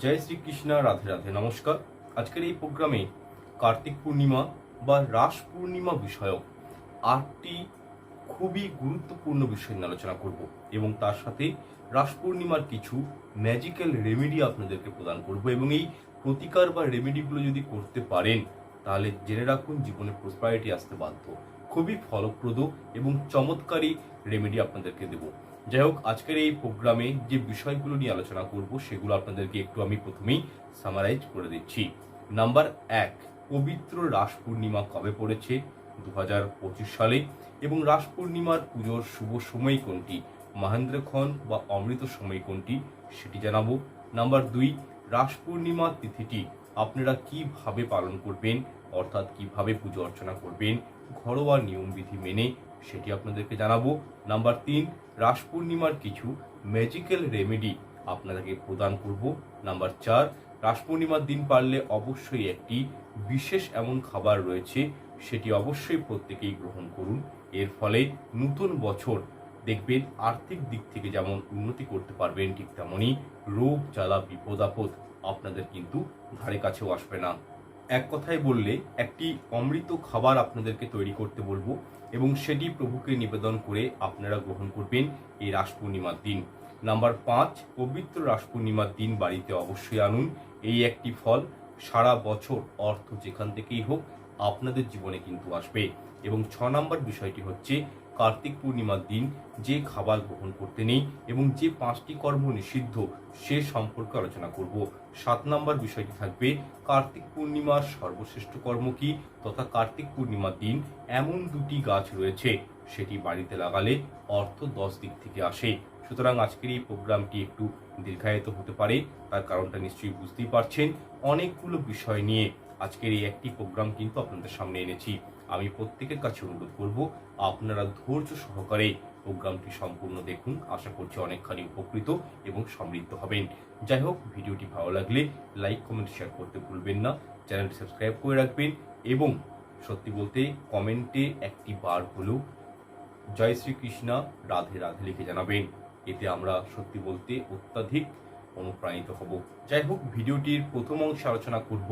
জয় শ্রীকৃষ্ণ, রাধে রাধে, নমস্কার। আজকের এই প্রোগ্রামে কার্তিক পূর্ণিমা বা রাস পূর্ণিমা বিষয়ক আটটি খুবই গুরুত্বপূর্ণ বিষয় নিয়ে আলোচনা করব এবং তার সাথে রাস পূর্ণিমার কিছু ম্যাজিক্যাল রেমেডি আপনাদেরকে প্রদান করব এবং এই প্রতিকার বা রেমেডিগুলো যদি করতে পারেন, তাহলে জেনে রাখুন জীবনে প্রসপারিটি আসতে বাধ্য। খুবই ফলপ্রদ এবং চমৎকারী রেমেডি আপনাদেরকে দেব। যাই হোক, আজকের এই প্রোগ্রামে যে বিষয়গুলো নিয়ে আলোচনা করব, সেগুলো আপনাদেরকে একটু আমি প্রথমেই সামারাইজ করে দিচ্ছি। নাম্বার এক, পবিত্র রাস পূর্ণিমা কবে পড়েছে? দু হাজার পঁচিশ সালে। এবং রাস পূর্ণিমার পুজোর শুভ সময় কোনটি? মহেন্দ্রক্ষণ বা অমৃত সময় কোনটি? সেটি জানাব। নাম্বার দুই, রাস পূর্ণিমা তিথিটি আপনারা কীভাবে পালন করবেন? অর্থাৎ কীভাবে পুজো অর্চনা করবেন? ঘরোয়া নিয়মবিধি মেনে সেটি আপনাদেরকে জানাব। নাম্বার তিন রাস পূর্ণিমার কিছু ম্যাজিক্যাল রেমেডি আপনাদেরকে প্রদান করব। নাম্বার চার রাস পূর্ণিমার দিন পারলে অবশ্যই একটি বিশেষ এমন খাবার রয়েছে, সেটি অবশ্যই প্রত্যেকেই গ্রহণ করুন। এর ফলে নতুন বছর দেখবেন আর্থিক দিক থেকে যেমন উন্নতি করতে পারবেন, ঠিক তেমনই রোগ, জ্বালা, বিপদ, আপদ আপনাদের কিন্তু ধারে কাছেও আসবে না। এক কথায় বললে একটি অমৃত খাবার আপনাদেরকে তৈরি করতে বলব এবং সেটি প্রভুকে নিবেদন করে আপনারা গ্রহণ করবেন এই রাস পূর্ণিমার দিন। নাম্বার পাঁচ, পবিত্র রাস পূর্ণিমার দিন বাড়িতে অবশ্যই আনুন। এই একটি ফল সারা বছর অর্থ যেখান থেকেই হোক আপনাদের জীবনে কিন্তু আসবে। এবং ছ নম্বর বিষয়টি হচ্ছে কার্তিক পূর্ণিমার দিন যে খাবার গ্রহণ করতে নেই এবং যে পাঁচটি কর্ম নিষিদ্ধ সে সম্পর্কে আলোচনা করব। সাত নম্বর বিষয়টি থাকবে, কার্তিক পূর্ণিমার সর্বশ্রেষ্ঠ কর্ম কি তথা কার্তিক পূর্ণিমার দিন এমন দুটি গাছ রয়েছে সেটি বাড়িতে লাগালে অর্থ দশ দিক থেকে আসে। সুতরাং আজকের এই প্রোগ্রামটি একটু দীর্ঘায়িত হতে পারে, তার কারণটা নিশ্চয়ই বুঝতেই পারছেন। অনেকগুলো বিষয় নিয়ে আজকের এই একটি প্রোগ্রাম কিন্তু আপনাদের সামনে এনেছি। আমি প্রত্যেকের কাছে অনুরোধ করব আপনারা ধৈর্য সহকারে প্রোগ্রামটি সম্পূর্ণ দেখুন। আশা করছি অনেকখানি উপকৃত এবং সমৃদ্ধ হবেন। যাই হোক, ভিডিওটি ভালো লাগলে লাইক, কমেন্ট, শেয়ার করতে ভুলবেন না। চ্যানেলটি সাবস্ক্রাইব করে রাখবেন এবং সত্যি বলতে কমেন্টে একটি বার হলেও জয় শ্রীকৃষ্ণা, রাধে রাধে লিখে জানাবেন। এতে আমরা সত্যি বলতে অত্যাধিক অনুপ্রাণিত হব। যাই হোক, ভিডিওটির প্রথম অংশে আলোচনা করব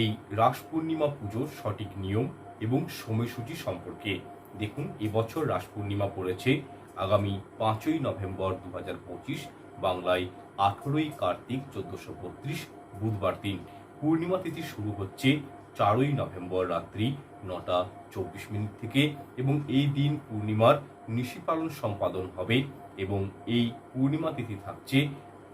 এই রাস পূর্ণিমা পুজোর সঠিক নিয়ম। এবং সময়সূচি সম্পর্কে। দেখুন, এবছর রাস পূর্ণিমা পড়েছে আগামী পাঁচই নভেম্বর দু হাজার পঁচিশ, বাংলায় আঠেরোই কার্তিক চোদ্দশো বত্রিশ, বুধবার দিন। পূর্ণিমা তিথি শুরু হচ্ছে চারই নভেম্বর রাত্রি নটা চব্বিশ মিনিট থেকে এবং এই দিন পূর্ণিমার নিশি পালন সম্পাদন হবে এবং এই পূর্ণিমা তিথি থাকছে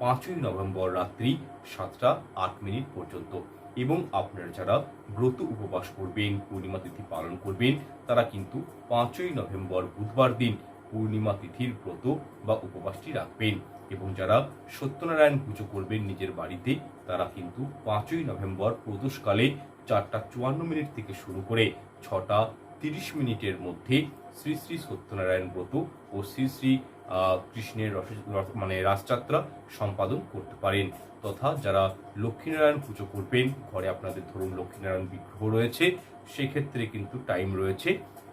পাঁচই নভেম্বর রাত্রি সাতটা আট মিনিট পর্যন্ত। এবং আপনারা যারা ব্রত উপবাস করবেন, পূর্ণিমা তিথি পালন করবেন, তারা কিন্তু পাঁচই নভেম্বর বুধবার দিন পূর্ণিমা তিথির ব্রত বা উপবাসটি রাখবেন। এবং যারা সত্যনারায়ণ পুজো করবেন নিজের বাড়িতে, তারা কিন্তু পাঁচই নভেম্বর প্রদোষকালে চারটা চুয়ান্ন মিনিট থেকে শুরু করে ছটা তিরিশ মিনিটের মধ্যে শ্রী শ্রী সত্যনারায়ণ ব্রত ও শ্রী শ্রী কৃষ্ণের রস- মানে রাসযাত্রা সম্পাদন করতে পারেন। তথা যারা লক্ষ্মীনারায়ণ পুজো করবেন, ঘরে আপনাদের ধরুন লক্ষ্মীনারায়ণ বিগ্রহ রয়েছে, সেক্ষেত্রে কিন্তু টাইম রয়েছে।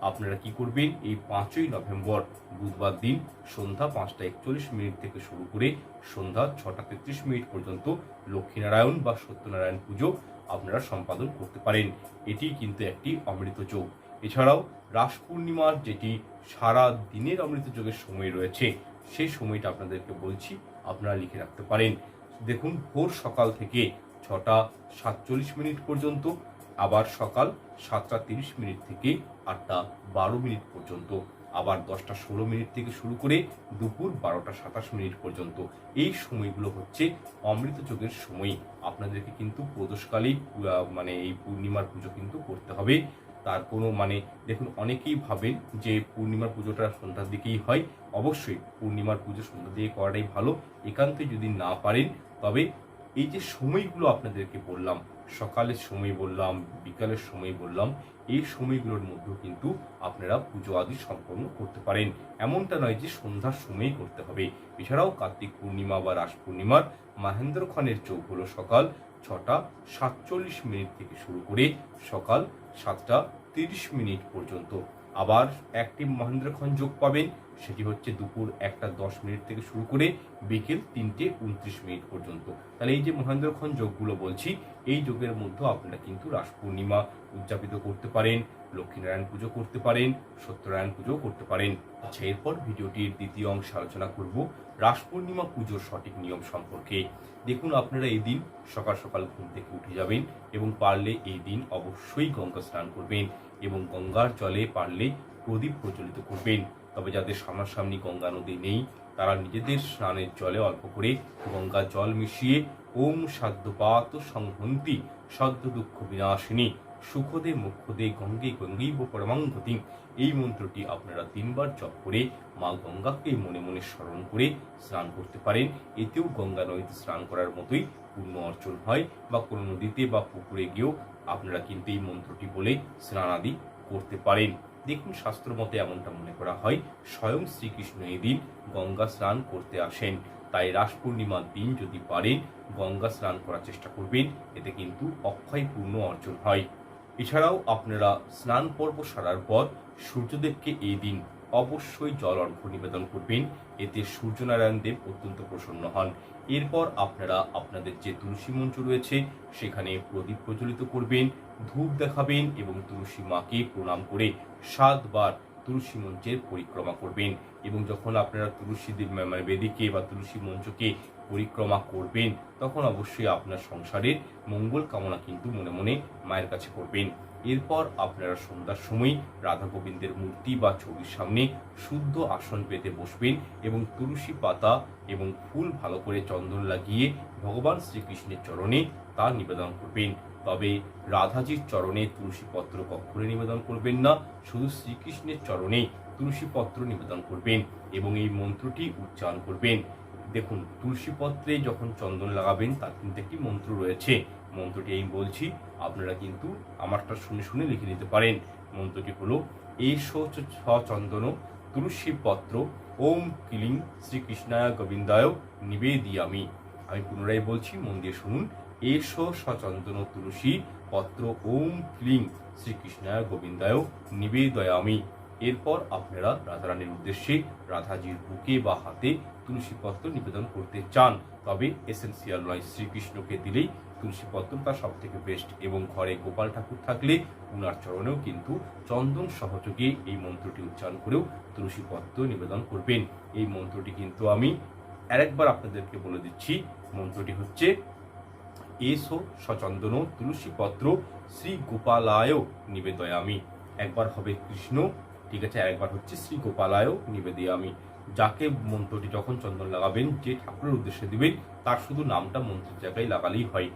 আপনারা কি করবেন? এই পাঁচই নভেম্বর বুধবার দিন সন্ধ্যা পাঁচটা একচল্লিশ মিনিট থেকে শুরু করে সন্ধ্যা ছটা তেত্রিশ মিনিট পর্যন্ত লক্ষ্মীনারায়ণ বা সত্যনারায়ণ পুজো আপনারা সম্পাদন করতে পারেন। এটি কিন্তু একটি অমৃত যোগ। এছাড়াও রাস পূর্ণিমার যেটি সারা দিনের অমৃত যোগের সময় রয়েছে সেই সময়টা আপনাদেরকে বলছি, আপনারা লিখে রাখতে পারেন। দেখুন ভোর সকাল থেকে ছটা সাতচল্লিশ মিনিট পর্যন্ত, আবার সকাল সাতটা তিরিশ মিনিট থেকে আটটা বারো মিনিট পর্যন্ত, আবার দশটা ষোলো মিনিট থেকে শুরু করে দুপুর বারোটা সাতাশ মিনিট পর্যন্ত। এই সময়গুলো হচ্ছে অমৃত যোগের সময়। আপনাদেরকে কিন্তু প্রদোষকালেই মানে এই পূর্ণিমার পুজো কিন্তু করতে হবে। তার কোনো মানে দেখুন, অনেকেই ভাবেন যে পূর্ণিমার পুজোটা সন্ধ্যার দিকেই হয়। অবশ্যই পূর্ণিমার পুজো সন্ধ্যা দিয়ে করাটাই ভালো। একান্তে যদি না পারেন, তবে এই যে সময়গুলো আপনাদেরকে বললাম, সকালের সময় বললাম, বিকালের সময় বললাম, এই সময়গুলোর মধ্যেও কিন্তু আপনারা পুজো আদি সম্পন্ন করতে পারেন। এমনটা নয় যে সন্ধ্যার সময়ই করতে হবে। এছাড়াও কার্তিক পূর্ণিমা বা রাস পূর্ণিমার মাহেন্দ্রক্ষণের চোখ হলো সকাল ছটা সাতচল্লিশ মিনিট থেকে শুরু করে সকাল সাতটা তিরিশ মিনিট পর্যন্ত। আবার একটি মহেন্দ্রক্ষণ যোগ পাবেন, সেটি হচ্ছে দুপুর একটা দশ মিনিট থেকে শুরু করে বিকেল তিনটে উনত্রিশ মিনিট পর্যন্ত। তাহলে এই যে মহেন্দ্রক্ষণ যোগগুলো বলছি, এই যোগের মধ্যে আপনারা কিন্তু রাস পূর্ণিমা উদযাপিত করতে পারেন। লক্ষ্মীনারায়ণ পুজো করতে পারেন, সত্যনারায়ণ পুজো করতে পারেন। আচ্ছা এরপর ভিডিওটির দ্বিতীয় অংশে আলোচনা করব রাস পূর্ণিমা পুজোর সঠিক নিয়ম সম্পর্কে। দেখুন, আপনারা এই দিন সকাল সকাল ঘুম থেকে উঠে যাবেন এবং পারলে এই দিন অবশ্যই গঙ্গা স্নান করবেন এবং গঙ্গার জলে পারলে প্রদীপ প্রজ্বলিত করবেন। তবে যাদের সামনাসামনি গঙ্গা নদী নেই, তারা নিজেদের স্নানের জলে অল্প করে গঙ্গা জল মিশিয়ে ওম সাধ্যপাত সংহন্তি সদ্য দুঃখ বিনাশিনী সুখদে মুখদে গঙ্গে গঙ্গৈব পরমাঙ্গতি এই মন্ত্রটি আপনারা তিনবার জপ করে মা গঙ্গাকে মনে মনে স্মরণ করে স্নান করতে পারেন। এতেও গঙ্গা নদীতে স্নান করার মতোই পূর্ণ অর্জন হয় বা কোনো নদীতে বা পুকুরে গিয়েও আপনারা কিন্তু এই মন্ত্রটি বলে স্নান আদি করতে পারেন। দেখুন শাস্ত্র মতে এমনটা মনে করা হয়, স্বয়ং শ্রীকৃষ্ণ এই দিন গঙ্গা স্নান করতে আসেন। তাই রাস পূর্ণিমার দিন যদি পারেন, গঙ্গা স্নান করার চেষ্টা করবেন, এতে কিন্তু অক্ষয় পূর্ণ অর্জন হয়। এছাড়াও আপনারা স্নান পর্ব সারার পর সূর্যদেবকে এই দিন অবশ্যই জল অর্ঘ্য নিবেদন করবেন। এতে সূর্যনারায়ণ দেব অত্যন্ত প্রসন্ন হন। এরপর আপনারা আপনাদের যে তুলসী মঞ্চ রয়েছে, সেখানে প্রদীপ প্রজ্বলিত করবেন, ধূপ দেখাবেন এবং তুলসী মাকে প্রণাম করে সাতবার তুলসী মঞ্চের পরিক্রমা করবেন। এবং যখন আপনারা তুলসী মানে বেদিকে বা তুলসী মঞ্চকে পরিক্রমা করবেন, তখন অবশ্যই আপনার সংসারের মঙ্গল কামনা কিন্তু মনে মনে মায়ের কাছে করবেন। এরপর আপনারা সন্ধ্যার সময় রাধা গোবিন্দের মূর্তি বা ছবির সামনে শুদ্ধ আসন পেতে বসবেন এবং তুলসী পাতা এবং ফুল ভালো করে চন্দন লাগিয়ে ভগবান শ্রীকৃষ্ণের চরণে তা নিবেদন করবেন। তবে রাধাজির চরণে তুলসী পত্র কখনো নিবেদন করবেন না, শুধু শ্রীকৃষ্ণের চরণে তুলসী পত্র নিবেদন করবেন এবং এই মন্ত্রটি উচ্চারণ করবেন। দেখুন, তুলসী পত্রে যখন চন্দন লাগাবেন, তার কিন্তু একটি মন্ত্র রয়েছে। মন্ত্রটি আমি বলছি, আপনারা কিন্তু আমারটা শুনে শুনে লিখে নিতে পারেন। মন্ত্রটি হলো এই চন্দন তুলসী পত্র, ওম কিলিং শ্রীকৃষ্ণায় গোবিন্দায় নিবেদিয়ামি। আমি পুনরায় বলছি, মন দিয়ে শুনুন, এস সচন্দন তুলসী পত্র, ওম ক্লিং শ্রীকৃষ্ণায় গোবিন্দায় নিবেদয়ামি। এরপর আপনারা রাধারানীর উদ্দেশ্যে রাধাজির বুকে বা হাতে তুলসী পত্র নিবেদন করতে চান, তবে এসেন্সিয়াল নয়, শ্রীকৃষ্ণকে দিলেই তুলসী পত্র তার সব থেকে বেস্ট এবং ঘরে গোপাল ঠাকুর থাকলে উনার চরণেও কিন্তু চন্দন সহযোগে এই মন্ত্রটি উচ্চারণ করেও তুলসী পত্র নিবেদন করবেন। এই মন্ত্রটি কিন্তু আমি আরেকবার আপনাদেরকে বলে দিচ্ছি, মন্ত্রটি হচ্ছে, এসো সচন্দন তুলসী পত্র শ্রী গোপালায় নিবেদয়ামি। একবার হবে কৃষ্ণ ঠিক আছে একবার হচ্ছে শ্রী গোপালায় নিবেদয়ামি যাকে মন্ত্রটি যখন চন্দন লাগাবেন, যে ঠাকুরের উদ্দেশ্যে দিবেন, তার শুধু নামটা মন্ত্রের জায়গায় লাগালেই হয়।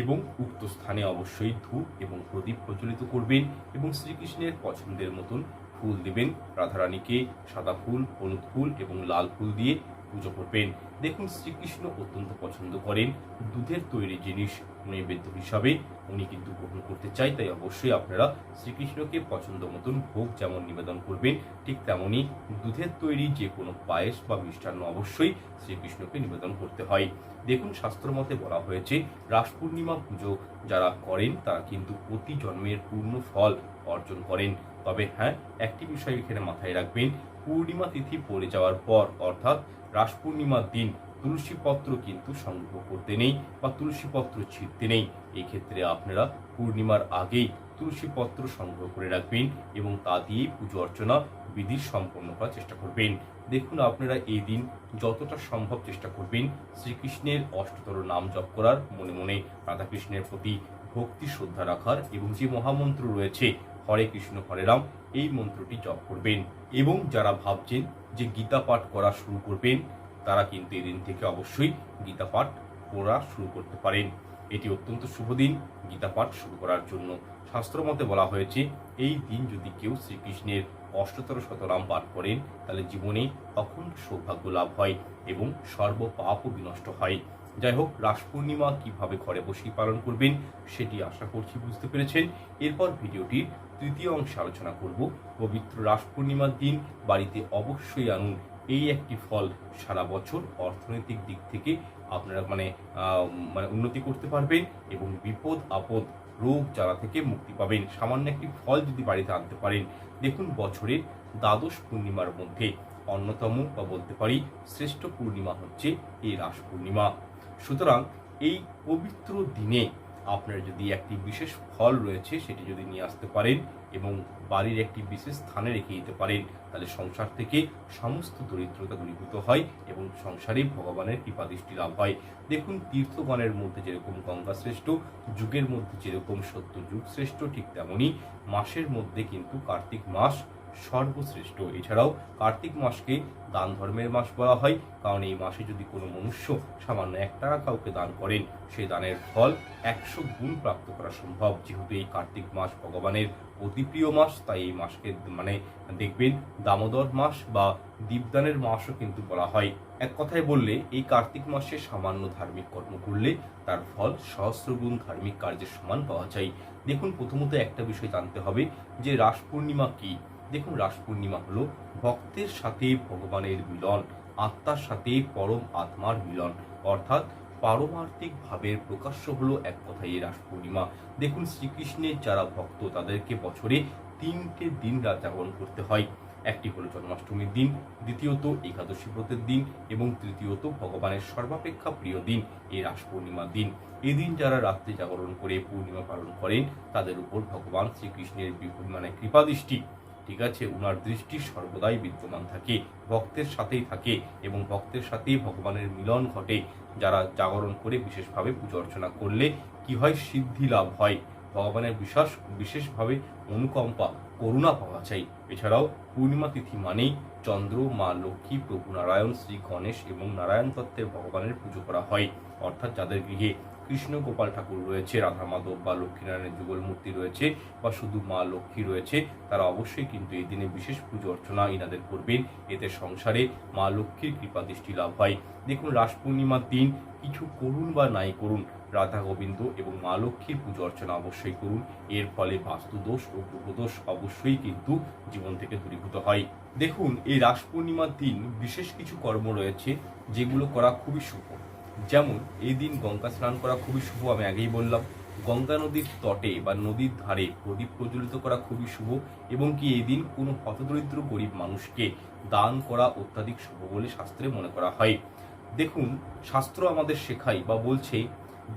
এবং উক্ত স্থানে অবশ্যই ধূপ এবং প্রদীপ প্রচলিত করবেন এবং শ্রীকৃষ্ণের পছন্দের মতন ফুল দেবেন। রাধারানীকে সাদা ফুল, হলুদ ফুল এবং লাল ফুল দিয়ে পুজো করবেন। দেখুন শ্রীকৃষ্ণ অত্যন্ত পছন্দ করেন দুধের তৈরি জিনিস নৈবেদ্য হিসাবে। উনি কিন্তু গ্রহণ করতে চাই তাই অবশ্যই আপনারা শ্রীকৃষ্ণকে পছন্দ মতন ভোগ যেমন নিবেদন করবেন, ঠিক তেমনই দুধের তৈরি যে কোনো পায়েস বা মিষ্টান্ন অবশ্যই শ্রীকৃষ্ণকে নিবেদন করতে হয়। দেখুন শাস্ত্র মতে বলা হয়েছে, রাস পূর্ণিমা পুজো যারা করেন তারা কিন্তু প্রতি জন্মের পূর্ণ ফল অর্জন করেন। তবে হ্যাঁ একটি বিষয় এখানে মাথায় রাখবেন, পূর্ণিমা তিথি পড়ে যাওয়ার পর অর্থাৎ রাস পূর্ণিমার দিন তুলসীপত্র কিন্তু সংগ্রহ করতে নেই বা তুলসীপত্র ছিঁড়তে নেই। এক্ষেত্রে আপনারা পূর্ণিমার আগেই তুলসীপত্র সংগ্রহ করে রাখবেন এবং তা দিয়েই পুজো অর্চনা বিধি সম্পন্ন করার চেষ্টা করবেন। দেখুন, আপনারা এই দিন যতটা সম্ভব চেষ্টা করবেন শ্রীকৃষ্ণের অষ্টতর নাম জপ করার মনে মনে। রাধাকৃষ্ণের প্রতি ভক্তি, শ্রদ্ধা রাখার এবং যে মহামন্ত্র রয়েছে হরে কৃষ্ণ, হরে রাম, এই মন্ত্রটি জপ করবেন। এবং যারা ভাবছেন যে গীতা পাঠ করা শুরু করবেন, তারা কিন্তু এদিন থেকে অবশ্যই গীতা পাঠ পড়া শুরু করতে পারেন। এটি অত্যন্ত শুভ দিন, গীতা পাঠ শুরু করার জন্য। শাস্ত্র মতে বলা হয়েছে, এই দিন যদি কেউ শ্রীকৃষ্ণের অষ্টতর শতরাম পাঠ করেন, তাহলে জীবনে অখণ্ড সৌভাগ্য লাভ হয় এবং সর্ব পাপও বিনষ্ট হয়। যাই হোক, রাস পূর্ণিমা কীভাবে ঘরে বসেই পালন করবেন, সেটি আশা করছি বুঝতে পেরেছেন। এরপর ভিডিওটির তৃতীয় অংশে আলোচনা করব। পবিত্র রাস পূর্ণিমার দিন, বাড়িতে অবশ্যই আনুন। এই একটি ফল সারা বছর অর্থনৈতিক দিক থেকে আপনারা মানে মানে উন্নতি করতে পারবেন এবং বিপদ, আপদ, রোগ জ্বালা থেকে মুক্তি পাবেন। সামান্য একটি ফল যদি বাড়িতে আনতে পারেন, দেখুন বছরের দ্বাদশ পূর্ণিমার মধ্যে। অন্যতম বা বলতে পারি শ্রেষ্ঠ পূর্ণিমা হচ্ছে এই রাস পূর্ণিমা সুতরাং এই পবিত্র দিনে আপনার যদি একটি বিশেষ ফল রয়েছে, সেটি যদি নিয়ে আসতে পারেন এবং বাড়ির একটি বিশেষ স্থানে রেখে দিতে পারেন, তাহলে সংসার থেকে সমস্ত দরিদ্রতা দূরীভূত হয় এবং সংসারে ভগবানের কৃপাদৃষ্টি লাভ হয়। দেখুন, তীর্থগণের মধ্যে যেরকম গঙ্গা শ্রেষ্ঠ, যুগের মধ্যে যেরকম সত্য যুগ শ্রেষ্ঠ, ঠিক তেমনই মাসের মধ্যে কিন্তু কার্তিক মাস সর্বশ্রেষ্ঠ। এছাড়াও কার্তিক মাসকে দান ধর্মের মাস বলা হয়, কারণ এই মাসে যদি কোনো মনুষ্য সামান্য এক টাকা কাউকে দান করেন সেই দানের ফল একশো গুণ প্রাপ্ত করা সম্ভব। যেহেতু এই কার্তিক মাস ভগবানের অতি প্রিয় মাস, তাই এই মাসকে মানে দেখবেন দামোদর মাস বা দীপদানের মাসও কিন্তু বলা হয়। এক কথায় বললে, এই কার্তিক মাসে সামান্য ধার্মিক কর্ম করলে তার ফল সহস্রগুণ ধার্মিক কার্যের সমান পাওয়া যায়। দেখুন, প্রথমত একটা বিষয় জানতে হবে যে রাস পূর্ণিমা কি? দেখুন রাস পূর্ণিমা হলো ভক্তের সাথে ভগবানের মিলন, আত্মার সাথে পরম আত্মার মিলন। অর্থাৎ পারমার্থিক ভাবের প্রকাশ্য হলো এক কথায় এই রাস পূর্ণিমা দেখুন, শ্রীকৃষ্ণের যারা ভক্ত, তাদেরকে বছরে তিনটে দিন রাত জাগরণ করতে হয়। একটি হলো জন্মাষ্টমীর দিন, দ্বিতীয়ত একাদশী ব্রতের দিন এবং তৃতীয়ত ভগবানের সর্বাপেক্ষা প্রিয় দিন, এই রাস পূর্ণিমার দিন। এদিন যারা রাত্রি জাগরণ করে, পূর্ণিমা পালন করেন, তাদের উপর ভগবান শ্রীকৃষ্ণের মানে কৃপাদৃষ্টি ঠিক আছে, উনার দৃষ্টি সর্বদাই বিদ্যমান থাকে, ভক্তের সাথেই থাকে এবং ভক্তের সাথেই ভগবানের মিলন ঘটে। যারা জাগরণ করে বিশেষভাবে পুজো অর্চনা করলে কি হয়? সিদ্ধি লাভ হয়। ভগবানের বিশ্বাস বিশেষভাবে অনুকম্পা, করুণা পাওয়া যায় এছাড়াও পূর্ণিমা তিথি মানেই চন্দ্র, মা, লক্ষ্মী, প্রভু নারায়ণ, শ্রী গণেশ এবং নারায়ণ তত্ত্বের ভগবানের পুজো করা হয়। অর্থাৎ যাদের গৃহে কৃষ্ণ গোপাল ঠাকুর রয়েছে, রাধা মাধব বা লক্ষ্মীনারায়ণের যুগল মূর্তি রয়েছে বা শুধু মা লক্ষ্মী রয়েছে, তারা অবশ্যই কিন্তু এই দিনে বিশেষ পুজো অর্চনা ইনাদের করবেন। এতে সংসারে মা লক্ষ্মীর কৃপা দৃষ্টি লাভ হয়। দেখুন রাস পূর্ণিমার দিন কিছু করুন বা নাই করুন, রাধা গোবিন্দ এবং মা লক্ষ্মীর পুজো অর্চনা অবশ্যই করুন। এর ফলে বাস্তুদোষ ও গ্রহদোষ অবশ্যই কিন্তু জীবন থেকে দূরীভূত হয়। দেখুন, এই রাস পূর্ণিমার দিন বিশেষ কিছু কর্ম রয়েছে, যেগুলো করা খুবই শুভ যেমন, এই দিন গঙ্গা স্নান করা খুবই শুভ, আমি আগেই বললাম। গঙ্গা নদীর তটে বা নদীর ধারে প্রদীপ প্রজ্বলিত করা খুবই শুভ এবং কি এই দিন কোনো হতদরিদ্র গরিব মানুষকে দান করা অত্যাধিক শুভ বলে শাস্ত্রে মনে করা হয়। দেখুন, শাস্ত্র আমাদের শেখায় বা বলছে,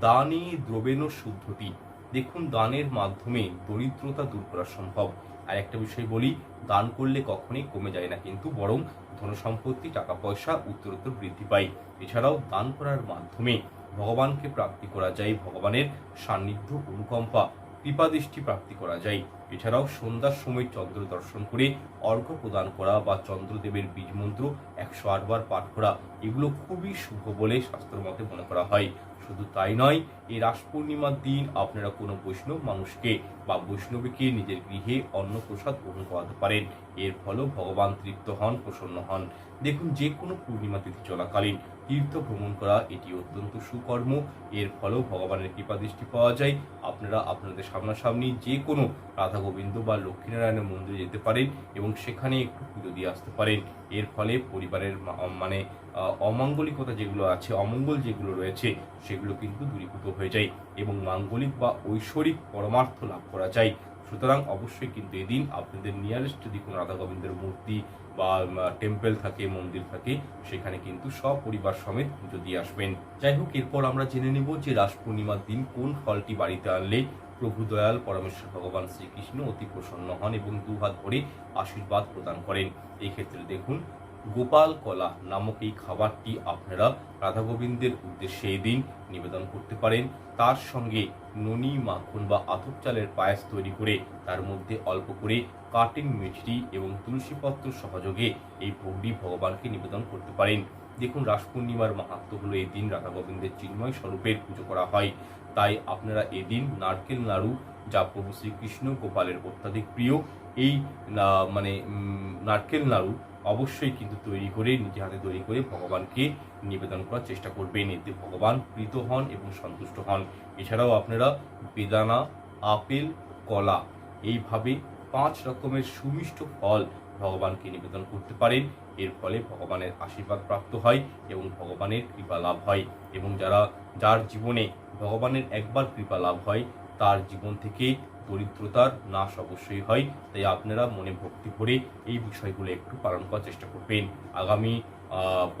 দানে দ্রবেণ শুদ্ধতি। দেখুন, দানের মাধ্যমে দরিদ্রতা দূর করা সম্ভব। আর একটা বিষয় বলি, দান করলে কখনোই কমে যায় না কিন্তু বরং ধন সম্পত্তি টাকা পয়সা উত্তরোত্তর বৃদ্ধি পায়। এছাড়াও দান করার মাধ্যমে ভগবানকে প্রাপ্তি করা যায়, ভগবানের সান্নিধ্য অনুকম্পা কৃপাদৃষ্টি প্রাপ্তি করা যায়। এছাড়াও সন্ধ্যার সময় চন্দ্র দর্শন করে অর্ঘ্য প্রদান করা বা চন্দ্রদেবের বীজ মন্ত্র একশো আটবার পাঠ করা, এগুলো খুবই শুভ বলে শাস্ত্র মতে মনে করা হয়। শুধু তাই নয়, এই রাস পূর্ণিমার দিন আপনারা কোনো বৈষ্ণব মানুষকে বা বৈষ্ণবীকে নিজের গৃহে অন্নপ্রসাদ গ্রহণ করাতে পারেন। এর ফলেও ভগবান তৃপ্ত হন, প্রসন্ন হন। দেখুন, যে কোনো পূর্ণিমা তিথি চলাকালীন তীর্থ ভ্রমণ করা, এটি অত্যন্ত সুকর্ম। এর ফলেও ভগবানের কৃপা দৃষ্টি পাওয়া যায়। আপনারা আপনাদের সামনাসামনি যে কোনো রাধা গোবিন্দ বা লক্ষ্মীনারায়ণের মন্দিরে যেতে পারেন এবং সেখানে একটু পুজো দিয়ে আসতে পারেন। এর ফলে পরিবারের মানে অমাঙ্গলিকতা যেগুলো আছে, অমঙ্গল যেগুলো রয়েছে, সেগুলো কিন্তু দূরীভূত হয়ে যায় এবং মাঙ্গলিক বা ঐশ্বরিক পরমার্থ লাভ করা যায়। সুতরাং অবশ্যই কিন্তু এদিন আপনাদের নিয়ারেস্ট যদি কোনো রাধা গোবিন্দের মূর্তি বা টেম্পল থাকে, মন্দির থাকে, সেখানে কিন্তু সপরিবার সমেত পুজো দিয়ে আসবেন। যাই হোক, এরপর আমরা জেনে নেব যে রাস পূর্ণিমার দিন কোন ফলটি বাড়িতে আনলে প্রভু দয়াল পরমেশ্বর ভগবান শ্রীকৃষ্ণ অতি প্রসন্ন হন এবং দুহাত ভরে আশীর্বাদ প্রদান করেন। এই ক্ষেত্রে দেখুন গোপাল কলা নামক এই খাবারটি আপনারা রাধা গোবিন্দের উদ্দেশ্যে এই দিন নিবেদন করতে পারেন। তার সঙ্গে ননি, মাখন বা আতপ চালের পায়েস তৈরি করে তার মধ্যে অল্প করে কাটিং মিষ্টি এবং তুলসীপত্র সহযোগে এই ভোগটি ভগবানকে নিবেদন করতে পারেন। দেখুন, রাস পূর্ণিমার মাহাত্ম হলো এই দিন রাধা গোবিন্দের চিন্ময় স্বরূপের পুজো করা হয়। তাই আপনারা এদিন নারকেল নাড়ু, যা প্রভু শ্রীকৃষ্ণ গোপালের অত্যাধিক প্রিয়, এই মানে নারকেল নাড়ু অবশ্যই কিন্তু তৈরি করে, নিজে হাতে তৈরি করে ভগবানকে নিবেদন করার চেষ্টা করবেন। এতে ভগবান প্রীত হন এবং সন্তুষ্ট হন। এছাড়াও আপনারা বেদানা, আপেল, কলা এইভাবে পাঁচ রকমের সুমিষ্ট ফল ভগবানকে নিবেদন করতে পারেন। এর ফলে ভগবানের আশীর্বাদ প্রাপ্ত হয় এবং ভগবানের কৃপা লাভ হয় এবং যারা, যার জীবনে ভগবানের একবার কৃপা লাভ হয়, তার জীবন থেকে দরিদ্রতার নাশ অবশ্যই হয়। তাই আপনারা মনে ভক্তি ভরে এই বিষয়গুলো একটু পালন করার চেষ্টা করবেন। আগামী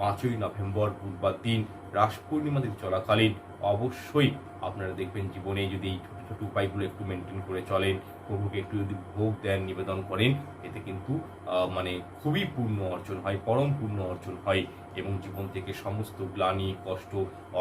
পাঁচই নভেম্বর বুধবার দিন রাস পূর্ণিমা দিন চলাকালীন অবশ্যই আপনারা দেখবেন জীবনে যদি এই ছোটো ছোটো উপায়গুলো একটু মেনটেন করে চলেন, প্রভুকে একটু যদি ভোগ দেন, নিবেদন করেন, এতে কিন্তু মানে খুবই পূর্ণ অর্জন হয়, পরম পূর্ণ অর্জন হয় এবং জীবন থেকে সমস্ত গ্লানি, কষ্ট,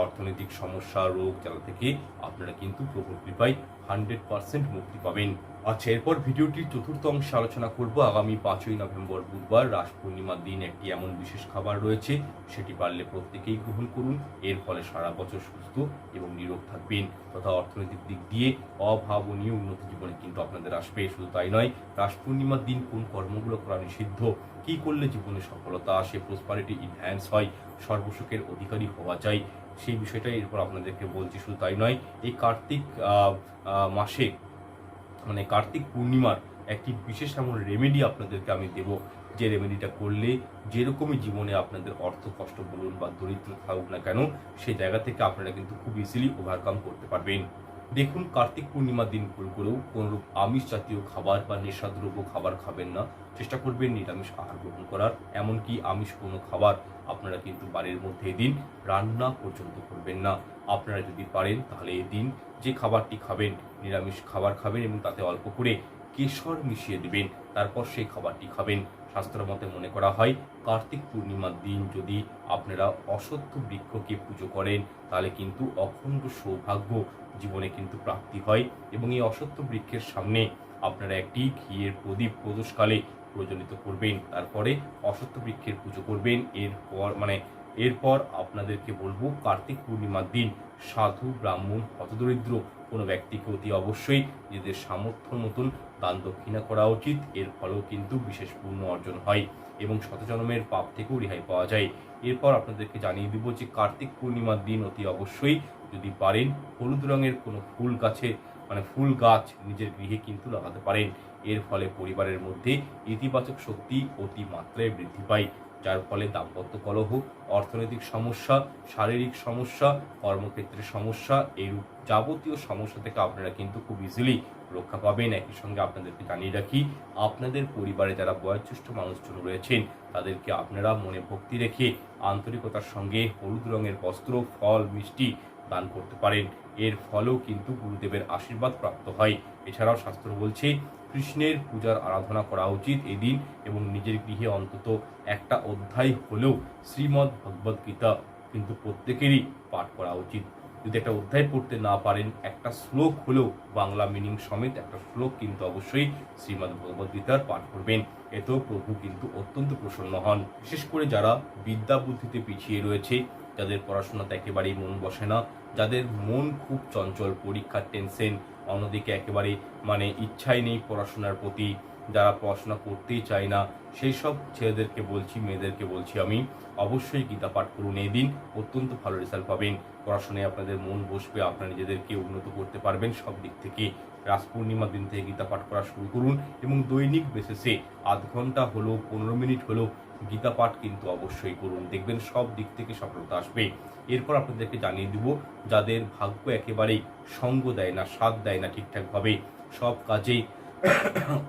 অর্থনৈতিক সমস্যা, রোগ, জ্বালা থেকে আপনারা কিন্তু প্রভুর কৃপায় হান্ড্রেড পার্সেন্ট মুক্তি পাবেন। আচ্ছা এরপর ভিডিওটির চতুর্থ অংশে আলোচনা করব। আগামী পাঁচই নভেম্বর বুধবার রাস পূর্ণিমার দিন একটি এমন বিশেষ খাবার রয়েছে, সেটি পারলে প্রত্যেকেই গ্রহণ করুন। এর ফলে সারা বছর সুস্থ এবং নিরোগ থাকবেন তথা অর্থনৈতিক দিক দিয়ে অভাবনীয় উন্নতি জীবনে কিন্তু আপনাদের আসবে। শুধু তাই নয়, রাস পূর্ণিমার দিন কোন কর্মগুলো করা নিষিদ্ধ, কী করলে জীবনে সফলতা আসে, প্রসপারিটি ইনহ্যান্স হয়, সর্বসুখের অধিকারী হওয়া যায় সেই বিষয়টাই এরপর আপনাদেরকে বলছি, শুধু তাই নয়, এই কার্তিক মাসে মানে কার্তিক পূর্ণিমার একটি বিশেষ এমন রেমেডি আপনাদেরকে আমি দেব। যে রেমেডিটা করলে যেরকমই জীবনে আপনাদের অর্থ কষ্ট বলুন বা দরিদ্র থাকুক না কেন সেই জায়গা থেকে আপনারা কিন্তু খুব ইজিলি ওভারকাম করতে পারবেন। দেখুন কার্তিক পূর্ণিমার দিন ভুল করেও কোনোরূপ আমিষ জাতীয় খাবার বা নেশাদ্রব্য খাবার খাবেন না। চেষ্টা করবেন নিরামিষ আহার গ্রহণ করার, এমনকি আমিষ কোনো খাবার আপনারা কিন্তু বাড়ির মধ্যে এদিন রান্না পর্যন্ত করবেন না। আপনারা যদি পারেন তাহলে এদিন যে খাবারটি খাবেন, নিরামিষ খাবার খাবেন এবং তাতে অল্প করে কেশর মিশিয়ে দেবেন, তারপর সেই খাবারটি খাবেন। শাস্ত্র মতে মনে করা হয়, কার্তিক পূর্ণিমার দিন যদি আপনারা অসত্য বৃক্ষকে পুজো করেন, তাহলে কিন্তু অখণ্ড সৌভাগ্য জীবনে কিন্তু প্রাপ্তি হয় এবং এই অসত্য বৃক্ষের সামনে আপনারা একটি ঘিয়ের প্রদীপ প্রদোষকালে প্রজ্বলিত করবেন। তারপরে অসত্য বৃক্ষের পুজো করবেন। এরপর মানে এরপর আপনাদেরকে বলব, কার্তিক পূর্ণিমার দিন সাধু, ব্রাহ্মণ, হতদরিদ্র কোনো ব্যক্তিকে অতি অবশ্যই নিজেদের সামর্থ্য মতন দান দক্ষিণা করা উচিত। এর ফলেও কিন্তু বিশেষ পূর্ণ অর্জন হয় এবং শতজন্মের পাপ থেকেও রেহাই পাওয়া যায়। এরপর আপনাদেরকে জানিয়ে দিব যে কার্তিক পূর্ণিমার দিন অতি অবশ্যই যদি পারেন, হলুদ রঙের কোনো ফুল গাছে মানে ফুল গাছ নিজের গৃহে কিন্তু লাগাতে পারেন। এর ফলে পরিবারের মধ্যে ইতিবাচক শক্তি অতি মাত্রায় বৃদ্ধি পায়। যার ফলে দাম্পত্য কলহ, অর্থনৈতিক সমস্যা, শারীরিক সমস্যা, কর্মক্ষেত্রে সমস্যা, এরূপ যাবতীয় সমস্যা থেকে আপনারা কিন্তু খুব ইজিলি রক্ষা পাবেন। একই সঙ্গে আপনাদেরকে জানিয়ে রাখি, আপনাদের পরিবারে যারা বয়োজ্যেষ্ঠ মানুষজন রয়েছেন, তাদেরকে আপনারা মনে ভক্তি রেখে আন্তরিকতার সঙ্গে হলুদ রঙের বস্ত্র, ফল, মিষ্টি দান করতে পারেন। এর ফলেও কিন্তু গুরুদেবের আশীর্বাদ প্রাপ্ত হয়। এছাড়াও শাস্ত্র বলছে কৃষ্ণের পূজার আরাধনা করা উচিত এদিন এবং নিজের গৃহে অন্তত একটা অধ্যায় হলেও শ্রীমদ্ ভগবদ গীতা কিন্তু প্রত্যেকেরই পাঠ করা উচিত। যদি একটা অধ্যায় পড়তে না পারেন, একটা শ্লোক হলেও বাংলা মিনিং সমেত একটা শ্লোক কিন্তু অবশ্যই শ্রীমদ্ ভগবদ গীতার পাঠ করবেন। এতেও প্রভু কিন্তু অত্যন্ত প্রসন্ন হন। বিশেষ করে যারা বিদ্যা বুদ্ধিতে পিছিয়ে রয়েছে, যাদের পড়াশোনাতে একেবারেই মন বসে না, যাদের মন খুব চঞ্চল, পরীক্ষার টেনশন অন্যদিকে একেবারে মানে ইচ্ছাই নেই পড়াশোনার প্রতি, যারা পড়াশোনা করতেই চায় না সেই সব ছেলেদেরকে বলছি, মেয়েদেরকে বলছি আমি, অবশ্যই গীতা পাঠ করুন। এই দিন অত্যন্ত ভালো রেজাল্ট পাবেন। পড়াশোনায় আপনাদের মন বসবে, আপনারা নিজেদেরকে উন্নত করতে পারবেন সব দিক থেকে। রাস পূর্ণিমার দিন থেকে গীতা পাঠ করা শুরু করুন এবং দৈনিক বেসিসে আধ ঘণ্টা হলো, পনেরো মিনিট হলো গীতা পাঠ কিন্তু অবশ্যই করুন। দেখবেন সব দিক থেকে সফলতা আসবে। এরপর আপনাদেরকে জানিয়ে দিব, যাদের ভাগ্য একেবারেই সঙ্গ দেয় না, সাথ দেয় না ঠিকঠাকভাবে সব কাজেই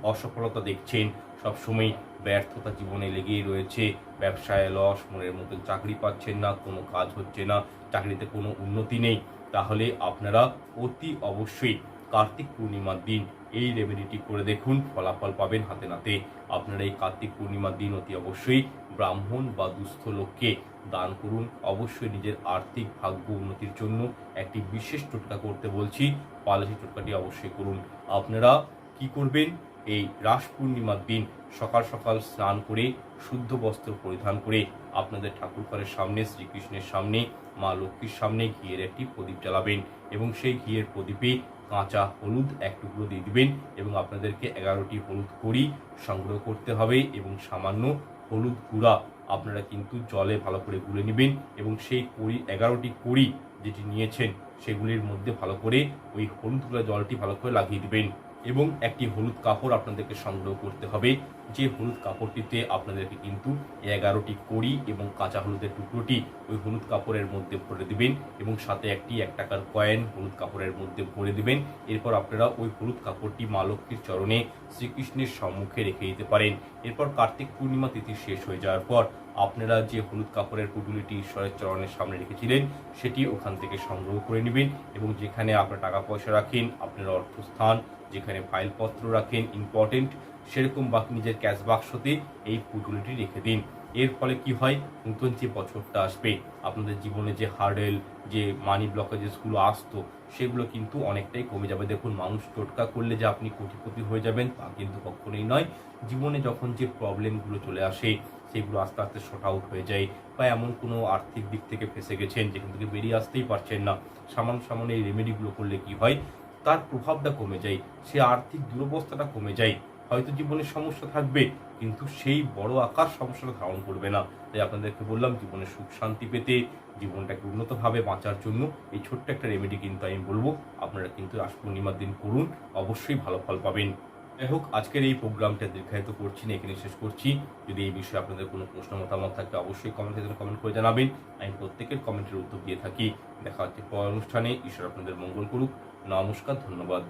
অসফলতা দেখছেন। সবসময় ব্যর্থতা জীবনে লেগেই রয়েছে। ব্যবসায় লস, মনের মতন চাকরি পাচ্ছেন না, কোনো কাজ হচ্ছে না, চাকরিতে কোনো উন্নতি নেই। তাহলে আপনারা অতি অবশ্যই কার্তিক পূর্ণিমার দিন এই রেমেডিটি করে দেখুন, ফলাফল পাবেন হাতে নাতে। আপনারা এই কার্তিক পূর্ণিমার দিন অতি অবশ্যই ব্রাহ্মণ বা দুস্থ লোককে দান করুন। অবশ্যই নিজের আর্থিক ভাগ্য উন্নতির জন্য একটি বিশেষ টোটকা করতে বলছি। পালাসি টোটকাটি অবশ্যই করুন। আপনারা কি করবেন? এই রাস পূর্ণিমার দিন সকাল সকাল স্নান করে, শুদ্ধ বস্ত্র পরিধান করে আপনাদের ঠাকুরঘরের সামনে, শ্রীকৃষ্ণের সামনে, মা লক্ষ্মীর সামনে ঘিয়ের একটি প্রদীপ জ্বালাবেন। এবং সেই ঘিয়ের প্রদীপে কাঁচা হলুদ এক টুকরো দিয়ে দিবেন এবং আপনাদেরকে এগারোটি হলুদ করি সংগ্রহ করতে হবে এবং সামান্য হলুদ গুঁড়া আপনারা কিন্তু জলে ভালো করে গুলে নেবেন এবং সেই কড়ি, এগারোটি কড়ি যেটি নিয়েছেন সেগুলির মধ্যে ভালো করে ওই হলুদ গুঁড়া জলটি ভালো করে লাগিয়ে দিবেন। এবং একটি হলুদ কাপড় আপনাদেরকে সংগ্রহ করতে হবে। যে হলুদ কাপড়টিতে আপনাদেরকে কিন্তু এগারোটি কড়ি এবং কাঁচা হলুদের টুকরোটি ওই হলুদ কাপড়ের মধ্যে ভরে দিবেন এবং সাথে একটি এক টাকার কয়েন হলুদ কাপড়ের মধ্যে ভরে দিবেন। এরপর আপনারা ওই হলুদ কাপড়টি মা লক্ষ্মীর চরণে শ্রীকৃষ্ণের সম্মুখে রেখে দিতে পারেন। এরপর কার্তিক পূর্ণিমা তিথি শেষ হয়ে যাওয়ার পর আপনারা যে হলুদ কাপড়ের পুটুলিটি ঈশ্বরের চরণের সামনে রেখেছিলেন, সেটি ওখান থেকে সংগ্রহ করে নেবেন এবং যেখানে আপনার টাকা পয়সা রাখেন, আপনার অর্থস্থান, যেখানে ফাইলপত্র রাখেন ইম্পর্টেন্ট সেরকম বা নিজের ক্যাশ বাক্সতে এই পুটুলিটি রেখে দিন। এর ফলে কি হয়? নতুন যে বছরটা আসবে, আপনাদের জীবনে যে হার্ডেল যে মানি ব্লকেজেসগুলো আসতো, সেগুলো কিন্তু অনেকটাই কমে যাবে। দেখুন, মানুষ টোটকা করলে যে আপনি কোটিপতি হয়ে যাবেন, তা কিন্তু কখনোই নয়। জীবনে যখন যে প্রবলেমগুলো চলে আসে সেগুলো আস্তে আস্তে শর্ট আউট হয়ে যায় বা এমন কোনো আর্থিক দিক থেকে ফেসে গেছেন যেখান থেকে বেরিয়ে আসতেই পারছেন না। সামান্য সামান্য এই রেমেডিগুলো করলে কি হয়? তার প্রভাবটা কমে যায়, সে আর্থিক দুরবস্থাটা কমে যায়। হয়তো জীবনে সমস্যা থাকবে, কিন্তু সেই বড় আকার সমস্যাটা ধারণ করবে না। তাই আপনাদেরকে বললাম, জীবনে সুখ শান্তি পেতে, জীবনটাকে উন্নতভাবে বাঁচার জন্য এই ছোট্ট একটা রেমেডি কিন্তু আমি বলব। আপনারা কিন্তু রাস পূর্ণিমার দিন করুন, অবশ্যই ভালো ফল পাবেন। যাই হোক, আজকের এই প্রোগ্রামটা দীর্ঘায়িত করছি না এখানে শেষ করছি। যদি এই বিষয়ে আপনাদের কোনো প্রশ্ন, মতামত থাকে, অবশ্যই কমেন্ট সেকশনে কমেন্ট করে জানাবেন। আমি প্রত্যেকের কমেন্টের উত্তর দিয়ে থাকি। দেখা হচ্ছে পর অনুষ্ঠানে। ঈশ্বর আপনাদের মঙ্গল করুক। নমস্কার, ধন্যবাদ।